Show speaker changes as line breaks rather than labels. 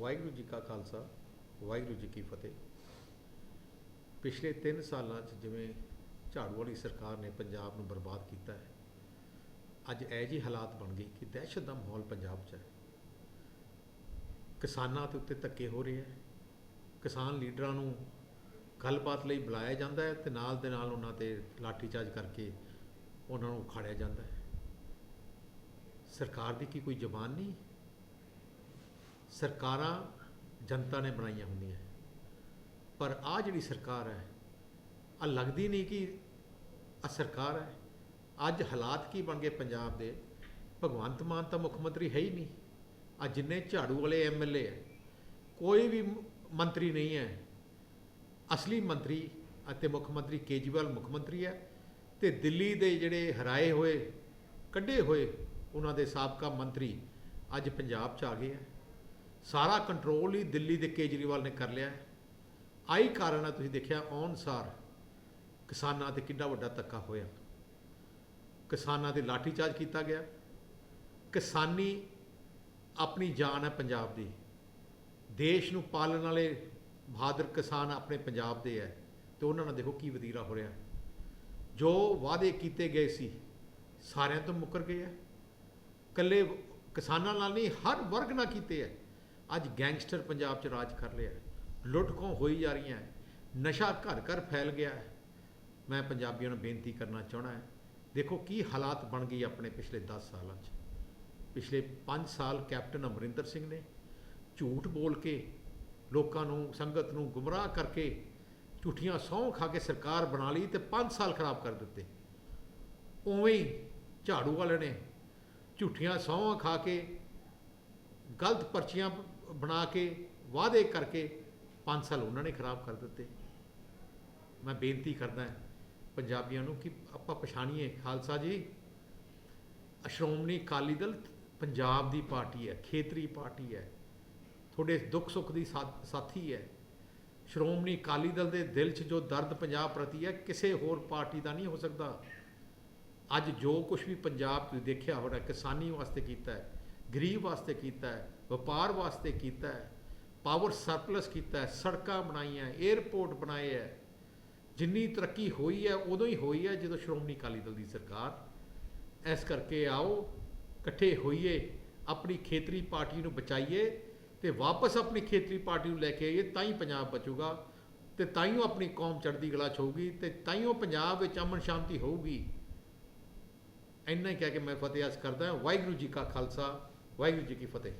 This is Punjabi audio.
ਵਾਹਿਗੁਰੂ ਜੀ ਕਾ ਖਾਲਸਾ, ਵਾਹਿਗੁਰੂ ਜੀ ਕੀ ਫਤਿਹ। ਪਿਛਲੇ 3 ਸਾਲਾਂ 'ਚ ਜਿਵੇਂ ਝਾੜੂ ਵਾਲੀ ਸਰਕਾਰ ਨੇ ਪੰਜਾਬ ਨੂੰ ਬਰਬਾਦ ਕੀਤਾ ਹੈ, ਅੱਜ ਇਹ ਜੀ ਹਾਲਾਤ ਬਣ ਗਈ ਕਿ ਦਹਿਸ਼ਤ ਦਾ ਮਾਹੌਲ ਪੰਜਾਬ 'ਚ ਹੈ। ਕਿਸਾਨਾਂ ਦੇ ਉੱਤੇ ਧੱਕੇ ਹੋ ਰਹੇ ਹੈ, ਕਿਸਾਨ ਲੀਡਰਾਂ ਨੂੰ ਗੱਲਬਾਤ ਲਈ ਬੁਲਾਇਆ ਜਾਂਦਾ ਹੈ ਤੇ ਨਾਲ ਦੇ ਨਾਲ ਉਹਨਾਂ ਤੇ ਲਾਠੀਚਾਰਜ ਕਰਕੇ ਉਹਨਾਂ ਨੂੰ ਉਖਾੜਿਆ ਜਾਂਦਾ ਹੈ। ਸਰਕਾਰ ਦੀ ਕੀ ਕੋਈ ਜ਼ਬਾਨ ਨਹੀਂ? ਸਰਕਾਰਾਂ ਜਨਤਾ ਨੇ ਬਣਾਈਆਂ ਹੁੰਦੀਆਂ ਪਰ ਆ ਜਿਹੜੀ ਸਰਕਾਰ ਹੈ ਆ ਲੱਗਦੀ ਨਹੀਂ ਕਿ ਆ ਸਰਕਾਰ ਹੈ। ਅੱਜ ਹਾਲਾਤ ਕੀ ਬਣ ਗਏ ਪੰਜਾਬ ਦੇ? ਭਗਵੰਤ ਮਾਨ ਤਾਂ ਮੁੱਖ ਮੰਤਰੀ ਹੈ ਹੀ ਨਹੀਂ। ਆ ਜਿੰਨੇ ਝਾੜੂ ਵਾਲੇ ਐਮਐਲਏ ਹੈ, ਕੋਈ ਵੀ ਮੰਤਰੀ ਨਹੀਂ ਹੈ। ਅਸਲੀ ਮੰਤਰੀ ਅਤੇ ਮੁੱਖ ਮੰਤਰੀ ਕੇਜਰੀਵਾਲ ਮੁੱਖ ਮੰਤਰੀ ਹੈ ਤੇ ਦਿੱਲੀ ਦੇ ਜਿਹੜੇ ਹਰਾਏ ਹੋਏ, ਕੱਢੇ ਹੋਏ ਉਹਨਾਂ ਦੇ ਸਾਬਕਾ ਮੰਤਰੀ ਅੱਜ ਪੰਜਾਬ 'ਚ ਆ ਗਏ ਹੈ। ਸਾਰਾ ਕੰਟਰੋਲ ਹੀ ਦਿੱਲੀ ਦੇ ਕੇਜਰੀਵਾਲ ਨੇ ਕਰ ਲਿਆ ਆਈ ਕਾਰਨ ਹੈ ਤੁਸੀਂ ਦੇਖਿਆ ਅਨੁਸਾਰ ਕਿਸਾਨਾਂ ਤੇ ਕਿੰਨਾ ਵੱਡਾ ਧੱਕਾ ਹੋਇਆ। ਕਿਸਾਨਾਂ ਤੇ ਲਾਠੀਚਾਰਜ ਕੀਤਾ ਗਿਆ। ਕਿਸਾਨੀ ਆਪਣੀ ਜਾਨ ਹੈ ਪੰਜਾਬ ਦੀ। ਦੇਸ਼ ਨੂੰ ਪਾਲਣ ਵਾਲੇ ਬਹਾਦਰ ਕਿਸਾਨ ਆਪਣੇ ਪੰਜਾਬ ਦੇ ਹੈ ਤੇ ਉਹਨਾਂ ਨਾਲ ਦੇਖੋ ਕੀ ਵਤੀਰਾ ਹੋ ਰਿਹਾ। ਜੋ ਵਾਅਦੇ ਕੀਤੇ ਗਏ ਸੀ, ਸਾਰਿਆਂ ਤੋਂ ਮੁੱਕਰ ਗਏ ਹੈ। ਕੱਲੇ ਕਿਸਾਨਾਂ ਨਾਲ ਨਹੀਂ, ਹਰ ਵਰਗ ਨਾਲ ਕੀਤੇ ਹੈ। ਅੱਜ ਗੈਂਗਸਟਰ ਪੰਜਾਬ 'ਚ ਰਾਜ ਕਰ ਲਿਆ ਹੈ। ਲੁੱਟ ਖੋਹ ਹੋਈ ਜਾ ਰਹੀਆਂ ਨਸ਼ਾ ਘਰ ਘਰ ਫੈਲ ਗਿਆ ਹੈ। ਮੈਂ ਪੰਜਾਬੀਆਂ ਨੂੰ ਬੇਨਤੀ ਕਰਨਾ ਚਾਹਣਾ ਹੈ, ਦੇਖੋ ਕੀ ਹਾਲਾਤ ਬਣ ਗਈ ਆਪਣੇ ਪਿਛਲੇ 10 ਸਾਲਾਂ 'ਚ। ਪਿਛਲੇ 5 ਸਾਲ ਕੈਪਟਨ ਅਮਰਿੰਦਰ ਸਿੰਘ ਨੇ ਝੂਠ ਬੋਲ ਕੇ ਲੋਕਾਂ ਨੂੰ, ਸੰਗਤ ਨੂੰ ਗੁੰਮਰਾਹ ਕਰਕੇ ਝੂਠੀਆਂ ਸਹੁੰ ਖਾ ਕੇ ਸਰਕਾਰ ਬਣਾ ਲਈ ਤੇ 5 ਸਾਲ ਖਰਾਬ ਕਰ ਦਿੱਤੇ। ਉਵੇਂ ਹੀ ਝਾੜੂ ਵਾਲੇ ਨੇ ਝੂਠੀਆਂ ਸਹੁੰ ਖਾ ਕੇ ਗਲਤ ਪਰਚੀਆਂ ਬਣਾ ਕੇ, ਵਾਅਦੇ ਕਰਕੇ 5 ਸਾਲ ਉਹਨਾਂ ਨੇ ਖਰਾਬ ਕਰ ਦਿੱਤੇ। ਮੈਂ ਬੇਨਤੀ ਕਰਦਾ ਪੰਜਾਬੀਆਂ ਨੂੰ ਕਿ ਆਪਾਂ ਪਛਾਣੀਏ। ਖਾਲਸਾ ਜੀ, ਸ਼੍ਰੋਮਣੀ ਅਕਾਲੀ ਦਲ ਪੰਜਾਬ ਦੀ ਪਾਰਟੀ ਹੈ, ਖੇਤਰੀ ਪਾਰਟੀ ਹੈ, ਤੁਹਾਡੇ ਦੁੱਖ ਸੁੱਖ ਦੀ ਸਾਥੀ ਹੈ। ਸ਼੍ਰੋਮਣੀ ਅਕਾਲੀ ਦਲ ਦੇ ਦਿਲ 'ਚ ਜੋ ਦਰਦ ਪੰਜਾਬ ਪ੍ਰਤੀ ਹੈ, ਕਿਸੇ ਹੋਰ ਪਾਰਟੀ ਦਾ ਨਹੀਂ ਹੋ ਸਕਦਾ। ਅੱਜ ਜੋ ਕੁਝ ਵੀ ਪੰਜਾਬ ਤੁਸੀਂ ਦੇਖਿਆ ਹੋਣਾ, ਕਿਸਾਨੀ ਵਾਸਤੇ ਕੀਤਾ ਹੈ ਗਰੀਬ ਵਾਸਤੇ ਕੀਤਾ ਹੈ, ਵਪਾਰ ਵਾਸਤੇ ਕੀਤਾ ਹੈ ਪਾਵਰ ਸਰਪਲਸ ਕੀਤਾ ਹੈ, ਸੜਕਾਂ ਬਣਾਈਆਂ 에ਅਰਪੋਰਟ ਬਣਾਏ ਹੈ, ਜਿੰਨੀ ਤਰੱਕੀ ਹੋਈ ਹੈ, ਉਦੋਂ ਹੀ ਹੋਈ ਹੈ ਜਦੋਂ ਸ਼੍ਰੋਮਣੀ ਅਕਾਲੀ ਦਲ ਦੀ ਸਰਕਾਰ। ਇਸ ਕਰਕੇ ਆਓ, ਇਕੱਠੇ ਹੋਈਏ, ਆਪਣੀ ਖੇਤਰੀ ਪਾਰਟੀ ਨੂੰ ਬਚਾਈਏ ਤੇ ਵਾਪਸ ਆਪਣੀ ਖੇਤਰੀ ਪਾਰਟੀ ਨੂੰ ਲੈ ਕੇ ਆਈਏ, ਤਾਂ ਹੀ ਪੰਜਾਬ ਬਚੂਗਾ ਤੇ ਤਾਂ ਹੀ ਉਹ ਆਪਣੀ ਕੌਮ ਚੜ੍ਹਦੀ ਕਲਾ 'ਚ ਹੋਊਗੀ ਤੇ ਤਾਂ ਹੀ ਉਹ ਪੰਜਾਬ ਵਿੱਚ ਅਮਨ ਸ਼ਾਂਤੀ ਹੋਊਗੀ। ਇੰਨਾ ਹੀ ਕਹਿ ਕੇ ਮੈਂ ਫਤਿਹ ਅਰਜ਼ ਕਰਦਾ, ਵਾਹਿਗੁਰੂ ਜੀ ਕਾ ਖਾਲਸਾ। ਵਾਹਿਗੁਰੂ ਜੀ ਕੀ ਫਤਿਹ